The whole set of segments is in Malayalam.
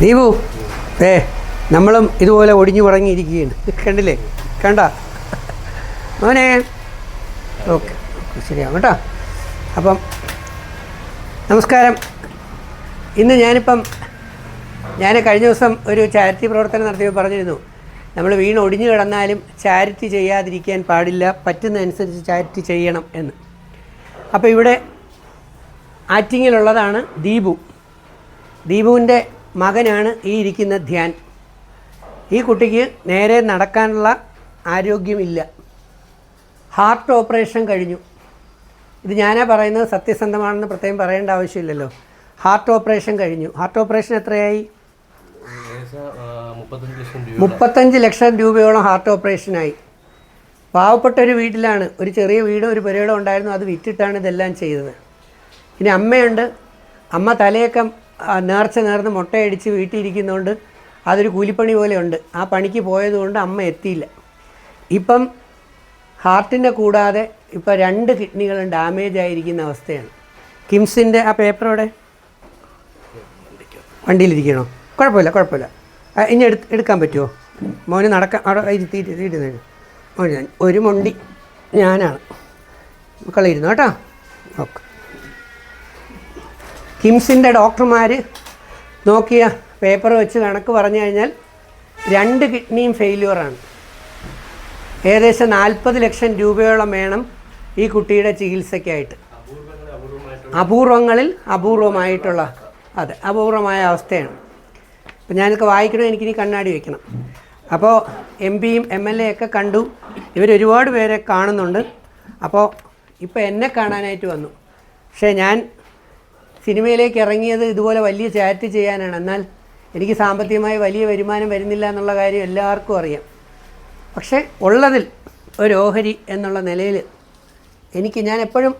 ദീപു ഏ നമ്മളും ഇതുപോലെ ഒടിഞ്ഞു പറഞ്ഞിരിക്കുകയാണ് കണ്ടില്ലേ? കണ്ട? മോനെ. ഓക്കെ ശരിയാവും കേട്ടോ. അപ്പം നമസ്കാരം. ഇന്ന് ഞാനിപ്പം ഞാൻ കഴിഞ്ഞ ദിവസം ഒരു ചാരിറ്റി പ്രവർത്തനം നടത്തിയപ്പോൾ പറഞ്ഞിരുന്നു നമ്മൾ വീണ് ഒടിഞ്ഞു കിടന്നാലും ചാരിറ്റി ചെയ്യാതിരിക്കാൻ പാടില്ല. പറ്റുന്നതനുസരിച്ച് ചാരിറ്റി ചെയ്യണം എന്ന്. അപ്പോൾ ഇവിടെ ആറ്റിങ്ങിലുള്ളതാണ് ദീപു. ദീപുവിന്റെ മകനാണ് ഈ ഇരിക്കുന്ന ധ്യാൻ. ഈ കുട്ടിക്ക് നേരെ നടക്കാനുള്ള ആരോഗ്യമില്ല. ഹാർട്ട് ഓപ്പറേഷൻ കഴിഞ്ഞു. ഇത് ഞാനാ പറയുന്നത് സത്യസന്ധമാണെന്ന് പ്രത്യേകം പറയേണ്ട ആവശ്യമില്ലല്ലോ. ഹാർട്ട് ഓപ്പറേഷൻ കഴിഞ്ഞു. ഹാർട്ട് ഓപ്പറേഷൻ എത്രയായി? മുപ്പത്തഞ്ച് ലക്ഷം രൂപയോളം ഹാർട്ട് ഓപ്പറേഷനായി. പാവപ്പെട്ട ഒരു വീട്ടിലാണ്. ഒരു ചെറിയ വീടും ഒരു പുരയിടം ഉണ്ടായിരുന്നു. അത് വിറ്റിട്ടാണ് ഇതെല്ലാം ചെയ്തത്. ഇനി അമ്മയുണ്ട്. അമ്മ തലയൊക്കെ നേർച്ച നേർന്ന് മുട്ടയടിച്ച് വീട്ടിലിരിക്കുന്നതുകൊണ്ട് അതൊരു കൂലിപ്പണി പോലെയുണ്ട്. ആ പണിക്ക് പോയതുകൊണ്ട് അമ്മ എത്തിയില്ല. ഇപ്പം ഹാർട്ടിന്റെ കൂടാതെ ഇപ്പം രണ്ട് കിഡ്നികളും ഡാമേജ് ആയിരിക്കുന്ന അവസ്ഥയാണ്. കിംസിന്റെ ആ പേപ്പർ അവിടെ വണ്ടിയിലിരിക്കണോ? കുഴപ്പമില്ല കുഴപ്പമില്ല. ഇനി എടുത്ത് എടുക്കാൻ പറ്റുമോ മോന് നടക്കാൻ അവിടെ ഇരുത്തിയിട്ട് ഇരുന്ന് മോന് ഒരു മുണ്ടി ഞാനാണ്. മക്കളിരുന്നു കേട്ടോ? ഓക്കെ. കിംസിന്റെ ഡോക്ടർമാർ നോക്കിയ പേപ്പർ വെച്ച് കണക്ക് പറഞ്ഞു കഴിഞ്ഞാൽ രണ്ട് കിഡ്നിയും ഫെയില്യൂറാണ് ഏകദേശം നാൽപ്പത് ലക്ഷം രൂപയോളം വേണം ഈ കുട്ടിയുടെ ചികിത്സയ്ക്കായിട്ട്. അപൂർവങ്ങളിൽ അപൂർവമായിട്ടുള്ള അതെ അപൂർവമായ അവസ്ഥയാണ്. അപ്പം ഞാനൊക്കെ വായിക്കണം? എനിക്കിനി കണ്ണാടി വയ്ക്കണം അപ്പോൾ എം പിയും എം എൽ എ ഒക്കെ കണ്ടു. ഇവരൊരുപാട് പേരെ കാണുന്നുണ്ട്. അപ്പോൾ ഇപ്പോൾ എന്നെ കാണാനായിട്ട് വന്നു. പക്ഷേ ഞാൻ സിനിമയിലേക്ക് ഇറങ്ങിയത് ഇതുപോലെ വലിയ ചാറ്റ് ചെയ്യാനാണ്. എന്നാൽ എനിക്ക് സാമ്പത്തികമായി വലിയ വരുമാനം വരുന്നില്ല എന്നുള്ള കാര്യം എല്ലാവർക്കും അറിയാം. പക്ഷേ ഉള്ളതിൽ ഒരു ഓഹരി എന്നുള്ള നിലയിൽ എനിക്ക് ഞാൻ എപ്പോഴും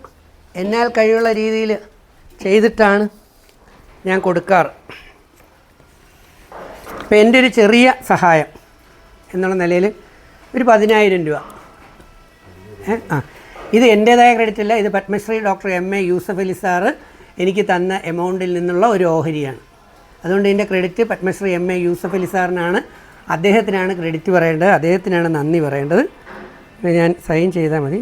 എന്നാൽ കഴിവുള്ള രീതിയിൽ ചെയ്തിട്ടാണ് ഞാൻ കൊടുക്കാറ്. അപ്പം എന്റെ ഒരു ചെറിയ സഹായം എന്നുള്ള നിലയിൽ ഒരു പതിനായിരം രൂപ. ആ. ഇത് എന്റേതായ ക്രെഡിറ്റ് അല്ല ഇത് Padmashri doctor M A Yusuf Ali sir എനിക്ക് തന്ന എമൗണ്ടിൽ നിന്നുള്ള ഒരു ഓഹരിയാണ്. അതുകൊണ്ട് ഇതിന്റെ credit Padmashri M A Yusuf Ali സാറിനാണ്. അദ്ദേഹത്തിനാണ് ക്രെഡിറ്റ് പറയേണ്ടത്. അദ്ദേഹത്തിനാണ് നന്ദി പറയേണ്ടത്. ഞാൻ സൈൻ ചെയ്താൽ മതി.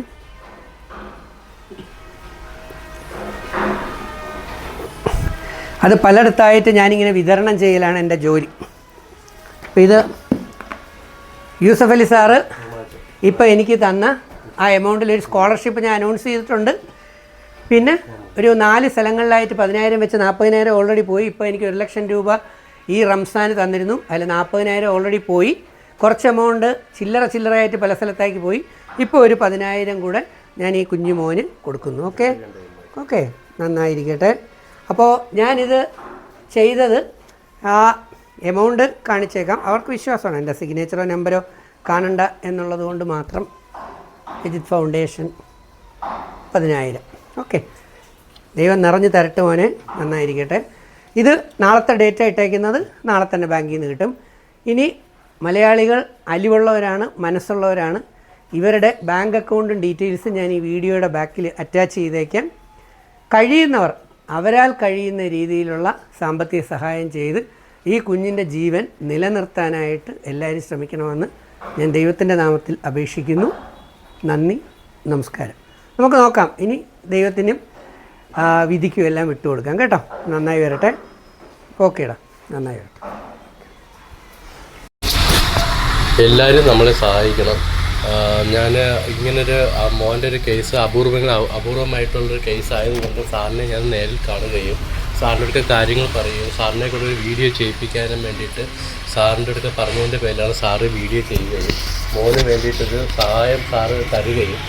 അത് പലയിടത്തായിട്ട് ഞാനിങ്ങനെ വിതരണം ചെയ്യലാണ് എന്റെ ജോലി. അപ്പോൾ ഇത് യൂസഫ് അലി സാറ് ഇപ്പോൾ എനിക്ക് തന്ന ആ എമൗണ്ടിൽ ഒരു സ്കോളർഷിപ്പ് ഞാൻ അനൗൺസ് ചെയ്തിട്ടുണ്ട്. പിന്നെ ഒരു നാല് സ്ഥലങ്ങളിലായിട്ട് പതിനായിരം വെച്ച് നാൽപ്പതിനായിരം ഓൾറെഡി പോയി. ഇപ്പോൾ എനിക്ക് ഒരു ലക്ഷം രൂപ ഈ റംസാന് തന്നിരുന്നു. അതിൽ നാൽപ്പതിനായിരം ഓൾറെഡി പോയി. കുറച്ച് എമൗണ്ട് ചില്ലറ ചില്ലറയായിട്ട് പല സ്ഥലത്തേക്ക് പോയി. ഇപ്പോൾ ഒരു പതിനായിരം കൂടെ ഞാൻ ഈ കുഞ്ഞു മോന് കൊടുക്കുന്നു. ഓക്കെ ഓക്കെ നന്നായിരിക്കട്ടെ. അപ്പോൾ ഞാനിത് ചെയ്തത് ആ എമൗണ്ട് കാണിച്ചേക്കാം. അവർക്ക് വിശ്വാസമാണ്. എന്റെ സിഗ്നേച്ചറോ നമ്പറോ കാണണ്ട എന്നുള്ളത് കൊണ്ട് മാത്രം എജിത് ഫൗണ്ടേഷൻ പതിനായിരം. ഓക്കെ. ദൈവം നിറഞ്ഞു തരട്ടെ മോനെ. നന്നായിരിക്കട്ടെ. ഇത് നാളത്തെ ഡേറ്റ് ഇട്ടേക്കുന്നത് നാളെ തന്നെ ബാങ്കിൽ നിന്ന് കിട്ടും. ഇനി മലയാളികൾ അലിവുള്ളവരാണ് മനസ്സുള്ളവരാണ്. ഇവരുടെ ബാങ്ക് അക്കൗണ്ടും ഡീറ്റെയിൽസും ഞാൻ ഈ വീഡിയോയുടെ ബാക്കിൽ അറ്റാച്ച് ചെയ്തേക്കാം. കഴിയുന്നവർ അവരാൽ കഴിയുന്ന രീതിയിലുള്ള സാമ്പത്തിക സഹായം ചെയ്ത് ഈ കുഞ്ഞിന്റെ ജീവൻ നിലനിർത്താനായിട്ട് എല്ലാവരും ശ്രമിക്കണമെന്ന് ഞാൻ ദൈവത്തിന്റെ നാമത്തിൽ അപേക്ഷിക്കുന്നു. നന്ദി നമസ്കാരം. നമുക്ക് നോക്കാം. ഇനി ദൈവത്തിനും വിധിക്കും എല്ലാം വിട്ടുകൊടുക്കാം കേട്ടോ? നന്നായി വരട്ടെ. ഓക്കേടാ നന്നായി വരട്ടെ. എല്ലാവരും നമ്മളെ സഹായിക്കണം. ഞാൻ ഇങ്ങനൊരു മോന്റെ ഒരു കേസ് അപൂർവങ്ങൾ അപൂർവമായിട്ടുള്ളൊരു കേസ് ആയതുകൊണ്ട് സാറിനെ ഞാൻ നേരിൽ കാണുകയും സാറിന്റെ അടുത്ത് കാര്യങ്ങൾ പറയുകയും സാറിനെ കൂടെ ഒരു വീഡിയോ ചെയ്യിപ്പിക്കാനും വേണ്ടിയിട്ട് സാറിന്റെ അടുത്ത് പറഞ്ഞതിന്റെ പേരിലാണ് സാറ് വീഡിയോ ചെയ്യുകയും മോന് വേണ്ടിയിട്ടൊരു സഹായം സാറ് തരികയും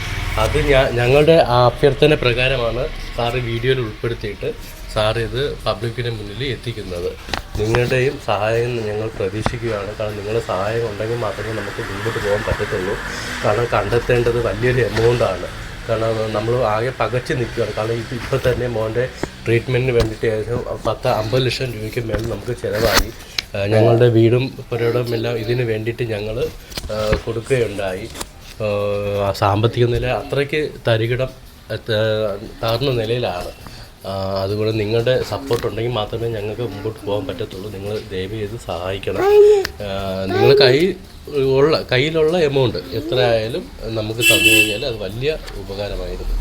അത് ഞങ്ങളുടെ അഭ്യർത്ഥന പ്രകാരമാണ് സാറ് വീഡിയോയിൽ ഉൾപ്പെടുത്തിയിട്ട് സാർ ഇത് പബ്ലിക്കിന് മുന്നിൽ എത്തിക്കുന്നത്. നിങ്ങളുടെയും സഹായം ഞങ്ങൾ പ്രതീക്ഷിക്കുകയാണ്. കാരണം നിങ്ങളുടെ സഹായം ഉണ്ടെങ്കിൽ മാത്രമേ നമുക്ക് മുമ്പോട്ട് പോകാൻ പറ്റത്തുള്ളൂ. കാരണം കണ്ടെത്തേണ്ടത് വലിയൊരു എമൗണ്ടാണ് കാരണം നമ്മൾ ആകെ പകച്ചു നിൽക്കുകയാണ്. കാരണം ഇത് ഇപ്പോൾ തന്നെ മോന്റെ ട്രീറ്റ്മെന്റിന് വേണ്ടിയിട്ട് ഏകദേശം പത്ത് അമ്പത് ലക്ഷം രൂപയ്ക്ക് മേൽ നമുക്ക് ചിലവായി. ഞങ്ങളുടെ വീടും പുരയിടവും എല്ലാം ഇതിന് വേണ്ടിയിട്ട് ഞങ്ങൾ കൊടുക്കുകയുണ്ടായി. സാമ്പത്തിക നില അത്രയ്ക്ക് തരികിടം താഴ്ന്ന നിലയിലാണ്. അതുപോലെ നിങ്ങളുടെ സപ്പോർട്ട് ഉണ്ടെങ്കിൽ മാത്രമേ ഞങ്ങൾക്ക് മുമ്പോട്ട് പോകാൻ പറ്റത്തുള്ളൂ. നിങ്ങൾ ദയവ് ചെയ്ത് സഹായിക്കണം. നിങ്ങൾ കൈ ഉള്ള കയ്യിലുള്ള എമൗണ്ട് എത്ര ആയാലും നമുക്ക് തന്നു കഴിഞ്ഞാൽ അത് വലിയ ഉപകാരമായിരുന്നു.